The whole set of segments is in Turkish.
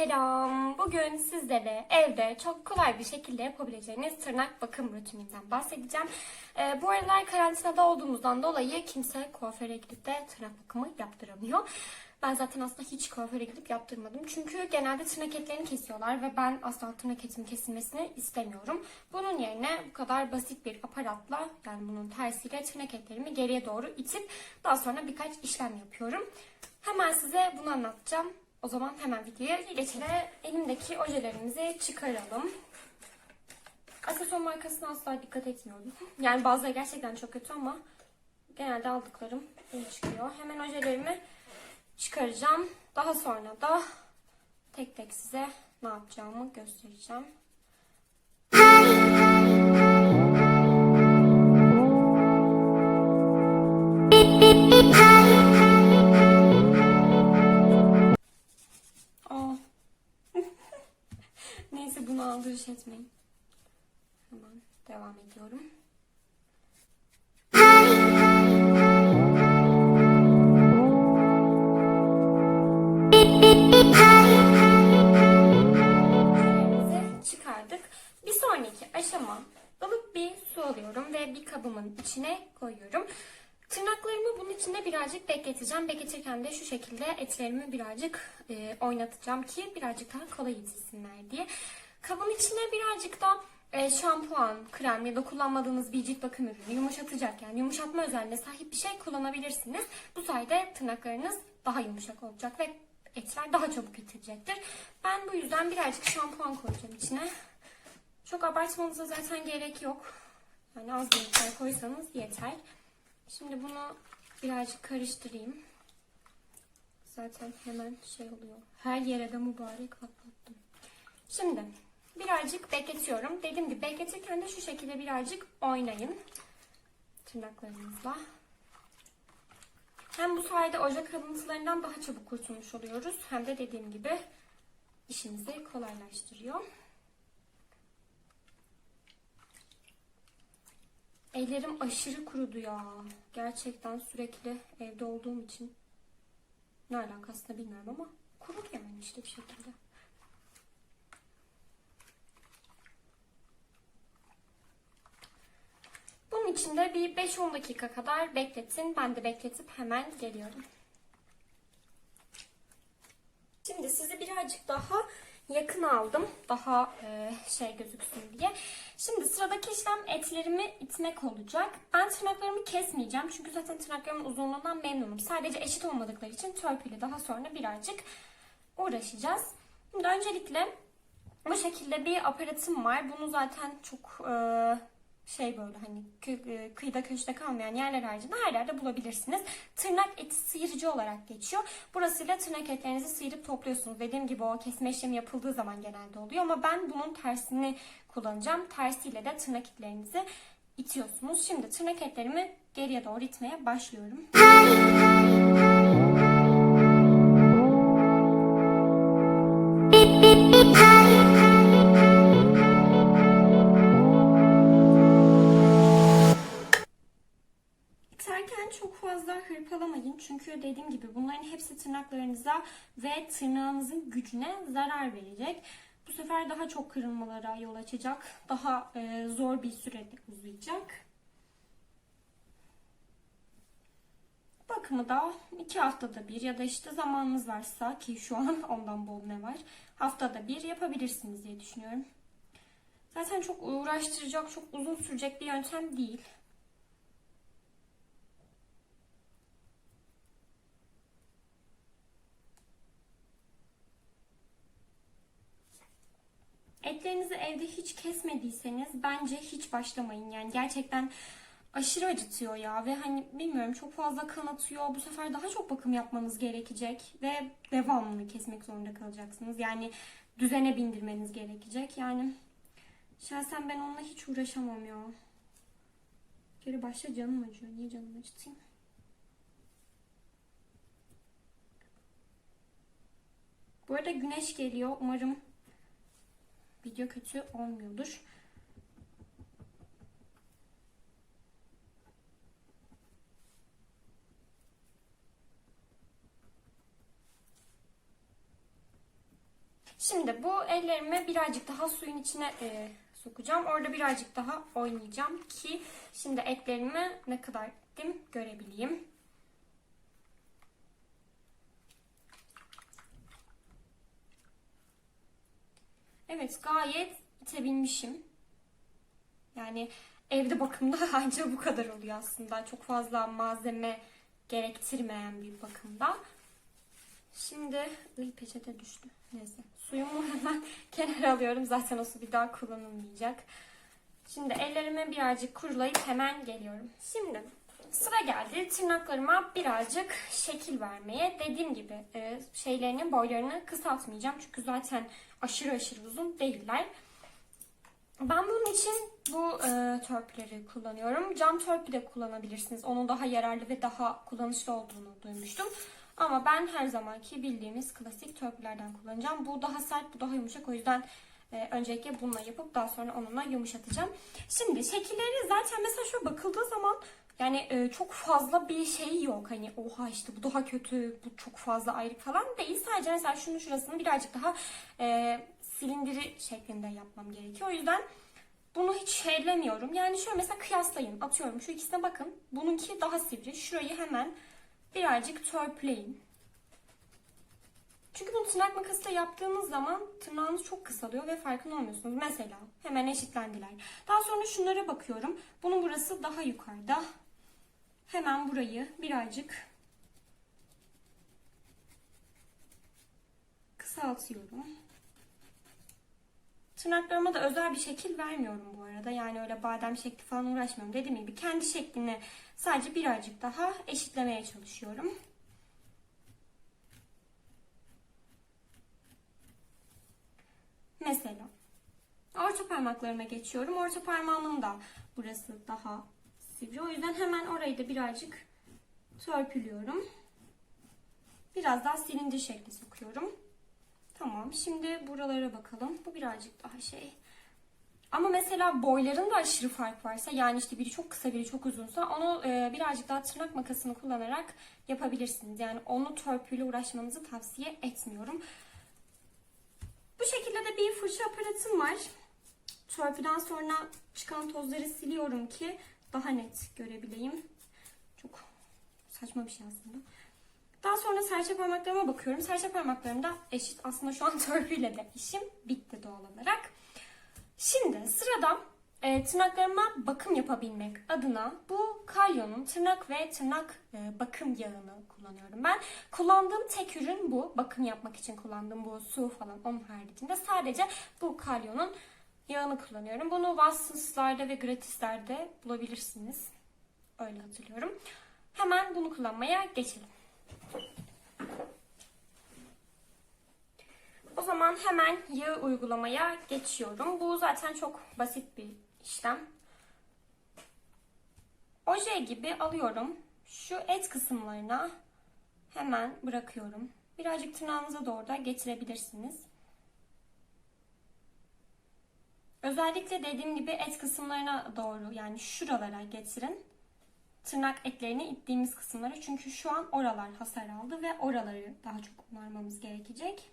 Selam. Bugün sizlere evde çok kolay bir şekilde yapabileceğiniz tırnak bakım rutininden bahsedeceğim. Ee, bu aralar karantinada olduğumuzdan dolayı kimse kuaföre gidip de tırnak bakımı yaptıramıyor. Ben zaten aslında hiç kuaföre gidip yaptırmadım. Çünkü genelde tırnak etlerini kesiyorlar ve ben asla tırnak etimin kesilmesini istemiyorum. Bunun yerine bu kadar basit bir aparatla yani bunun tersiyle tırnak etlerimi geriye doğru itip daha sonra birkaç işlem yapıyorum. Hemen size bunu anlatacağım. O zaman hemen videoya geçelim. Elimdeki ojelerimizi çıkaralım. Aksesuar markasına asla dikkat etmiyorum. Yani bazıları gerçekten çok kötü ama genelde aldıklarım iyi çıkıyor. Hemen ojelerimi çıkaracağım. Daha sonra da tek tek size ne yapacağımı göstereceğim. Neyse bunu aldırış etmeyin. Hemen devam ediyorum. Çıkardık. Bir sonraki aşama ılık bir su alıyorum ve bir kabımın içine koyuyorum. Tırnaklarımı bunun içinde birazcık bekleteceğim. Bekletirken de şu şekilde etlerimi birazcık e, oynatacağım ki birazcık daha kolay ezilsinler diye. Kabın içine birazcık da e, şampuan, krem ya da kullanmadığınız bir cilt bakım ürünü yumuşatacak yani yumuşatma özelliğine sahip bir şey kullanabilirsiniz. Bu sayede tırnaklarınız daha yumuşak olacak ve etler daha çabuk itilecektir. Ben bu yüzden birazcık şampuan koyacağım içine. Çok abartmanıza zaten gerek yok. Yani az bir miktar koysanız yeter. Şimdi bunu birazcık karıştırayım. Zaten hemen şey oluyor. Her yere de mübarek patlattım. Şimdi birazcık bekletiyorum. Dediğim gibi bekletirken de şu şekilde birazcık oynayın. Tırnaklarınızla. Hem bu sayede oje kalıntılarından daha çabuk kurtulmuş oluyoruz. Hem de dediğim gibi işimizi kolaylaştırıyor. Ellerim aşırı kurudu ya. Gerçekten sürekli evde olduğum için. Ne alakası da bilmiyorum ama kurur yani işte bir şekilde. Bunun için de bir 5-10 dakika kadar bekletin. Ben de bekletip hemen geliyorum. Şimdi sizi birazcık daha yakın aldım. Daha e, şey gözüksün diye. Şimdi sıradaki işlem etlerimi itmek olacak. Ben tırnaklarımı kesmeyeceğim. Çünkü zaten tırnaklarımın uzunluğundan memnunum. Sadece eşit olmadıkları için törpüyle daha sonra birazcık uğraşacağız. Şimdi öncelikle bu şekilde bir aparatım var. Bunu zaten çok e, şey böyle hani kı- e, kıyıda köşede kalmayan yerler haricinde her yerde bulabilirsiniz. Tırnak eti sıyırıcı olarak geçiyor. Burasıyla tırnak etlerinizi sıyırıp topluyorsunuz. Dediğim gibi o kesme işlemi yapıldığı zaman genelde oluyor ama ben bunun tersini kullanacağım. Tersiyle de tırnak etlerinizi itiyorsunuz. Şimdi tırnak etlerimi geriye doğru itmeye başlıyorum. Tırnaklarınıza ve tırnağınızın gücüne zarar verecek. Bu sefer daha çok kırılmalara yol açacak. Daha e, zor bir sürede uzayacak. Bakımı da iki haftada bir ya da işte zamanınız varsa ki şu an ondan bol ne var. Haftada bir yapabilirsiniz diye düşünüyorum. Zaten çok uğraştıracak, çok uzun sürecek bir yöntem değil. Etlerinizi evde hiç kesmediyseniz bence hiç başlamayın. Yani gerçekten aşırı acıtıyor ya ve hani bilmiyorum çok fazla kan atıyor. Bu sefer daha çok bakım yapmanız gerekecek ve devamlı kesmek zorunda kalacaksınız. Yani düzene bindirmeniz gerekecek. Yani şahsen ben onunla hiç uğraşamam ya. Geri başta canım acıyor. Niye canımı acıtayım? Bu arada güneş geliyor. Umarım video kötü olmuyordur. Şimdi bu ellerimi birazcık daha suyun içine e, sokacağım. Orada birazcık daha oynayacağım ki şimdi etlerimi ne kadar ettim görebileyim. Evet gayet itebilmişim. Yani evde bakımda ancak bu kadar oluyor aslında. Çok fazla malzeme gerektirmeyen bir bakımda. Şimdi Iy, peçete düştü. Neyse. Suyumu hemen kenara alıyorum. Zaten o su bir daha kullanılmayacak. Şimdi ellerime birazcık kurulayıp hemen geliyorum. Şimdi sıra geldi tırnaklarıma birazcık şekil vermeye. Dediğim gibi e, şeylerinin boylarını kısaltmayacağım. Çünkü zaten aşırı aşırı uzun değiller. Ben bunun için bu e, törpüleri kullanıyorum. Cam törpü de kullanabilirsiniz. Onun daha yararlı ve daha kullanışlı olduğunu duymuştum. Ama ben her zamanki bildiğimiz klasik törpülerden kullanacağım. Bu daha sert, bu daha yumuşak. O yüzden e, öncelikle bununla yapıp daha sonra onunla yumuşatacağım. Şimdi şekilleri zaten mesela şöyle bakıldığı zaman yani e, çok fazla bir şey yok. Hani oha işte bu daha kötü, bu çok fazla ayrık falan değil. Sadece mesela şunun şurasını birazcık daha e, silindiri şeklinde yapmam gerekiyor. O yüzden bunu hiç ellemiyorum. Yani şöyle mesela kıyaslayın. Atıyorum şu ikisine bakın. Bununki daha sivri. Şurayı hemen birazcık törpüleyin. Çünkü bunu tırnak makasıyla yaptığınız zaman tırnağınız çok kısalıyor ve farkında olmuyorsunuz. Mesela hemen eşitlendiler. Daha sonra şunlara bakıyorum. Bunun burası daha yukarıda. Hemen burayı birazcık kısaltıyorum. Tırnaklarıma da özel bir şekil vermiyorum bu arada. Yani öyle badem şekli falan uğraşmıyorum. Dediğim gibi kendi şeklini sadece birazcık daha eşitlemeye çalışıyorum. Mesela orta parmaklarıma geçiyorum. Orta parmağımın da burası daha sivri. O yüzden hemen orayı da birazcık törpülüyorum. Biraz daha silindir şekli sokuyorum. Tamam. Şimdi buralara bakalım. Bu birazcık daha şey. Ama mesela boylarında aşırı fark varsa yani işte biri çok kısa biri çok uzunsa onu e, birazcık daha tırnak makasını kullanarak yapabilirsiniz. Yani onu törpüyle uğraşmanızı tavsiye etmiyorum. Bu şekilde de bir fırça aparatım var. Törpüden sonra çıkan tozları siliyorum ki daha net görebileyim. Çok saçma bir şey aslında. Daha sonra serçe parmaklarıma bakıyorum. Serçe parmaklarım da eşit. Aslında şu an törpüyle de işim bitti doğal olarak. Şimdi sırada e, tırnaklarıma bakım yapabilmek adına bu Kalyon'un tırnak ve tırnak e, bakım yağını kullanıyorum. Ben kullandığım tek ürün bu. Bakım yapmak için kullandığım bu su falan onun haricinde sadece bu Kalyon'un yağını kullanıyorum. Bunu Watsons'larda ve Gratis'lerde bulabilirsiniz. Öyle hatırlıyorum. Hemen bunu kullanmaya geçelim. O zaman hemen yağ uygulamaya geçiyorum. Bu zaten çok basit bir işlem. Oje gibi alıyorum. Şu et kısımlarına hemen bırakıyorum. Birazcık tırnağınıza doğru da getirebilirsiniz. Özellikle dediğim gibi et kısımlarına doğru yani şuralara getirin. Tırnak etlerini ittiğimiz kısımlara. Çünkü şu an oralar hasar aldı ve oraları daha çok onarmamız gerekecek.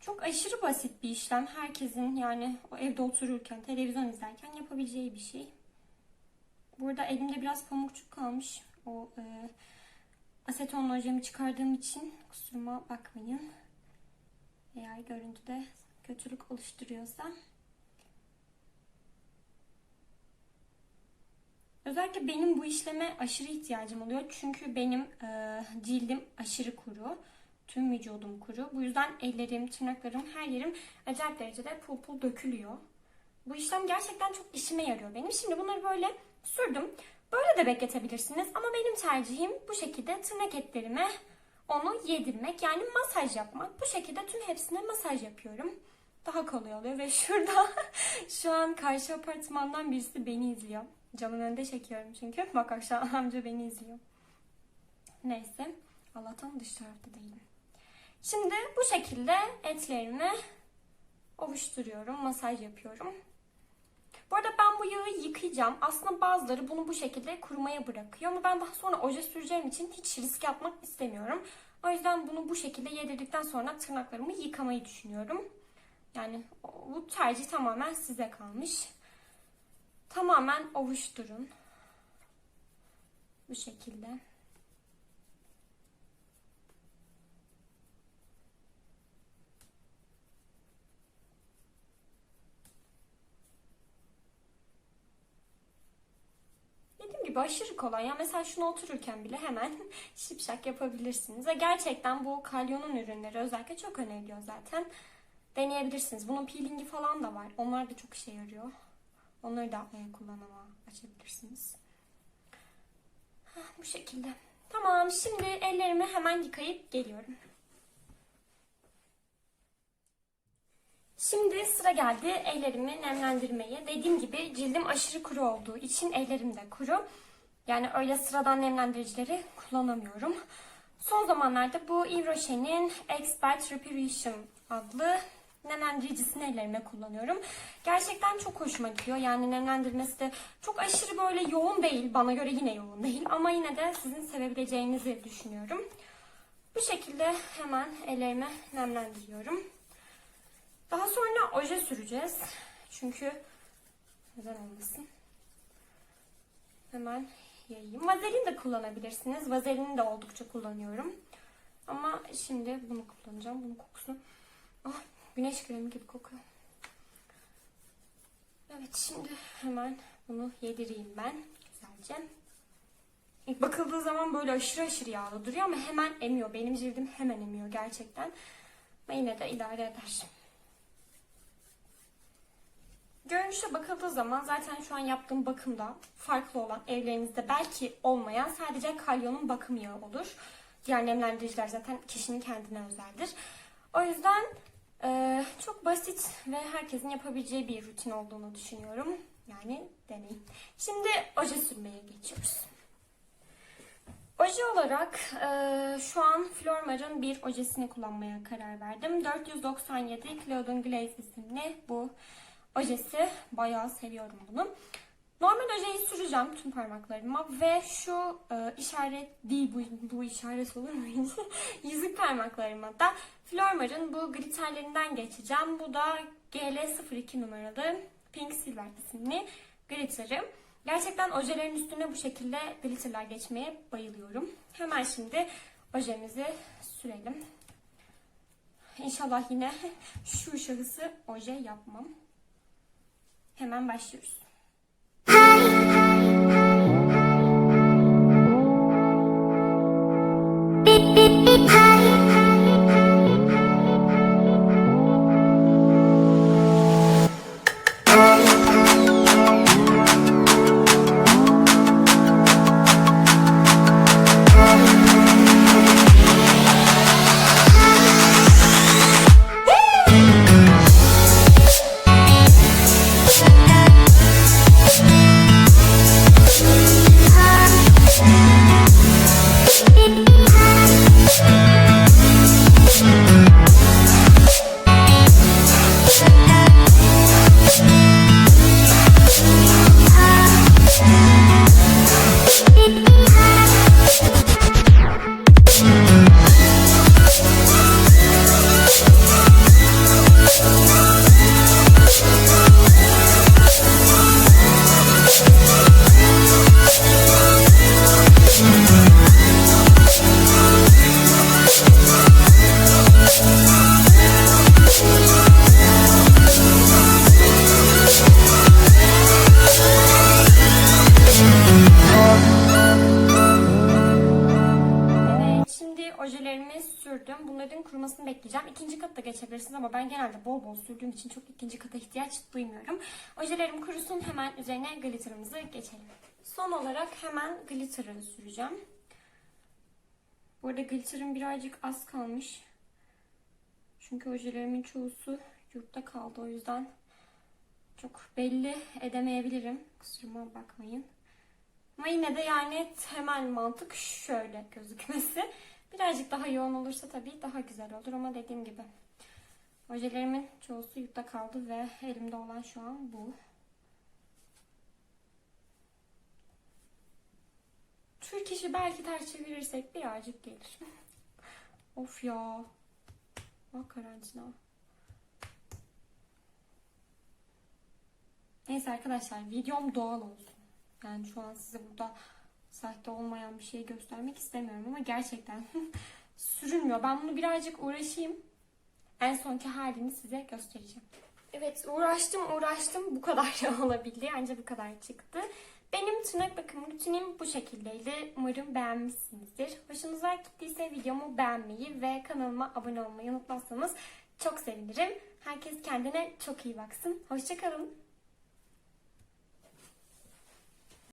Çok aşırı basit bir işlem. Herkesin yani o evde otururken, televizyon izlerken yapabileceği bir şey. Burada elimde biraz pamukçuk kalmış. O e, aseton ojemi çıkardığım için kusuruma bakmayın. Eğer görüntüde kötülük oluşturuyorsa. Özellikle benim bu işleme aşırı ihtiyacım oluyor. Çünkü benim e, cildim aşırı kuru. Tüm vücudum kuru. Bu yüzden ellerim, tırnaklarım, her yerim acayip derecede pul pul dökülüyor. Bu işlem gerçekten çok işime yarıyor benim. Şimdi bunları böyle sürdüm. Böyle de bekletebilirsiniz ama benim tercihim bu şekilde tırnak etlerime onu yedirmek yani masaj yapmak. Bu şekilde tüm hepsine masaj yapıyorum. Daha kolay oluyor ve şurada şu an karşı apartmandan birisi beni izliyor. Camın önünde çekiyorum çünkü. Bak aşağı amca beni izliyor. Neyse. Allah'tan dış tarafta değilim. Şimdi bu şekilde etlerimi ovuşturuyorum. Masaj yapıyorum. Bu arada ben bu yağı yıkayacağım. Aslında bazıları bunu bu şekilde kurumaya bırakıyor. Ama ben daha sonra oje süreceğim için hiç risk yapmak istemiyorum. O yüzden bunu bu şekilde yedirdikten sonra tırnaklarımı yıkamayı düşünüyorum. Yani bu tercih tamamen size kalmış. Tamamen ovuşturun. Bu şekilde. Gibi aşırı kolay. Ya mesela şunu otururken bile hemen şipşak yapabilirsiniz. Ve gerçekten bu kalyonun ürünleri özellikle çok öneriliyor zaten. Deneyebilirsiniz. Bunun peelingi falan da var. Onlar da çok işe yarıyor. Onları da e, kullanıma açabilirsiniz. Hah, bu şekilde. Tamam şimdi ellerimi hemen yıkayıp geliyorum. Şimdi sıra geldi ellerimi nemlendirmeye. Dediğim gibi cildim aşırı kuru olduğu için ellerim de kuru. Yani öyle sıradan nemlendiricileri kullanamıyorum. Son zamanlarda bu Yves Rocher'in Expert Reparation adlı nemlendiricisini ellerime kullanıyorum. Gerçekten çok hoşuma gidiyor. Yani nemlendirmesi de çok aşırı böyle yoğun değil. Bana göre yine yoğun değil. Ama yine de sizin sevebileceğinizi düşünüyorum. Bu şekilde hemen ellerime nemlendiriyorum. Daha sonra oje süreceğiz. Çünkü neden olmasın. Hemen yayayım. Vazelin de kullanabilirsiniz. Vazelini de oldukça kullanıyorum. Ama şimdi bunu kullanacağım. Bunun kokusunu. Ah, güneş kremi gibi kokuyor. Evet şimdi hemen bunu yedireyim ben. Güzelce. İlk bakıldığı zaman böyle aşırı aşırı yağlı duruyor ama hemen emiyor. Benim cildim hemen emiyor gerçekten. Ama yine de idare eder. Görünüşe bakıldığı zaman zaten şu an yaptığım bakımda farklı olan evlerinizde belki olmayan sadece kalyonun bakım yağı olur. Diğer nemlendiriciler zaten kişinin kendine özeldir. O yüzden e, çok basit ve herkesin yapabileceği bir rutin olduğunu düşünüyorum. Yani deneyin. Şimdi oje sürmeye geçiyoruz. Oje olarak e, şu an Flormar'ın bir ojesini kullanmaya karar verdim. 497 Cloudon Glaze isimli bu ojesi. Bayağı seviyorum bunu. Normal ojeyi süreceğim tüm parmaklarıma ve şu e, işaret değil bu, bu işaret olur mu? Yüzük parmaklarıma da Flormar'ın bu glitterlerinden geçeceğim. Bu da GL02 numaralı Pink Silver isimli glitteri. Gerçekten ojelerin üstüne bu şekilde glitterler geçmeye bayılıyorum. Hemen şimdi ojemizi sürelim. İnşallah yine şu şahısı oje yapmam. Hemen başlıyoruz. Ojelerimi sürdüm. Bunların kurumasını bekleyeceğim. İkinci katta geçebilirsiniz ama ben genelde bol bol sürdüğüm için çok ikinci kata ihtiyaç duymuyorum. Ojelerim kurusun hemen üzerine glitterımızı geçelim. Son olarak hemen glitter'ı süreceğim. Bu arada glitter'ım birazcık az kalmış. Çünkü ojelerimin çoğusu yurtta kaldı. O yüzden çok belli edemeyebilirim. Kusuruma bakmayın. Ama yine de yani temel mantık şöyle gözükmesi. Birazcık daha yoğun olursa tabii daha güzel olur ama dediğim gibi. Ojelerimin çoğusu yurtta kaldı ve elimde olan şu an bu. Türk işi belki ters çevirirsek birazcık gelir. Of ya. Bak karantina. Neyse arkadaşlar videom doğal olsun. Yani şu an size burada sahte olmayan bir şey göstermek istemiyorum ama gerçekten sürünmüyor. Ben bunu birazcık uğraşayım. En sonki halini size göstereceğim. Evet uğraştım uğraştım bu kadar olabildi. Ancak bu kadar çıktı. Benim tırnak bakım rutinim bu şekildeydi. Umarım beğenmişsinizdir. Hoşunuza gittiyse videomu beğenmeyi ve kanalıma abone olmayı unutmazsanız çok sevinirim. Herkes kendine çok iyi baksın. Hoşçakalın.